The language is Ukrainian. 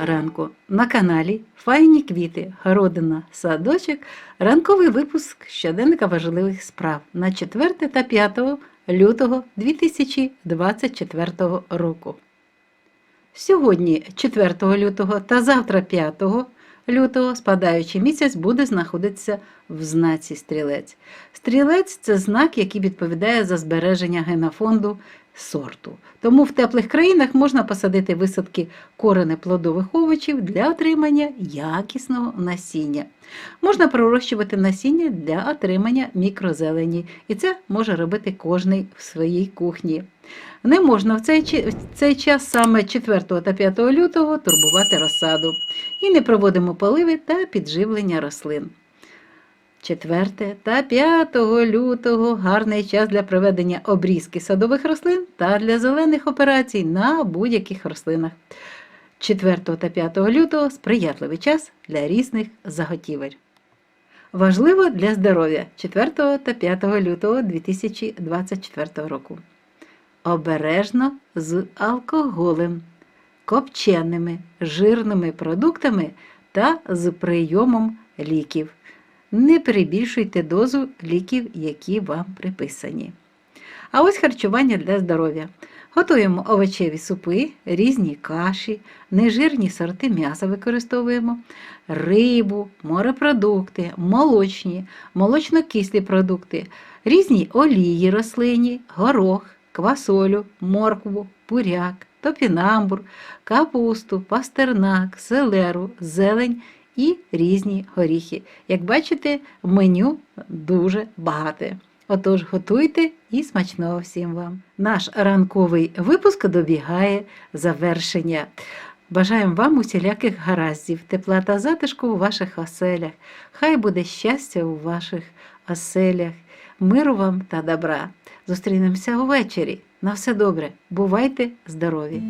ранку на каналі Файні квіти, городина, садочок, ранковий випуск щоденника важливих справ на 4 та 5 лютого 2024 року. Сьогодні, 4 лютого та завтра 5 лютого, спадаючий місяць буде знаходитися в знаці стрілець. Стрілець це знак, який відповідає за збереження генофонду сорту. Тому в теплих країнах можна посадити висадки корени плодових овочів для отримання якісного насіння. Можна пророщувати насіння для отримання мікрозелені, і це може робити кожний в своїй кухні. Не можна в цей, в цей час саме 4 та 5 лютого турбувати розсаду і не проводимо поливи та підживлення рослин. 4 та 5 лютого гарний час для проведення обрізки садових рослин та для зелених операцій на будь-яких рослинах. 4 та 5 лютого сприятливий час для різних заготівель. Важливо для здоров'я 4 та 5 лютого 2024 року. Обережно з алкоголем, копченими, жирними продуктами та з прийомом ліків. Не перебільшуйте дозу ліків, які вам приписані. А ось харчування для здоров'я. Готуємо овочеві супи, різні каші, нежирні сорти м'яса використовуємо, рибу, морепродукти, молочні, молочно-кислі продукти, різні олії рослинні, горох, квасолю, моркву, буряк, топінамбур, капусту, пастернак, селеру, зелень і різні горіхи. Як бачите, меню дуже багате. Отож, готуйте і смачного всім вам. Наш ранковий випуск добігає завершення. Бажаємо вам усіляких гараздів, тепла та затишку у ваших оселях. Хай буде щастя у ваших оселях, миру вам та добра. Зустрінемося увечері. На все добре. Бувайте здорові!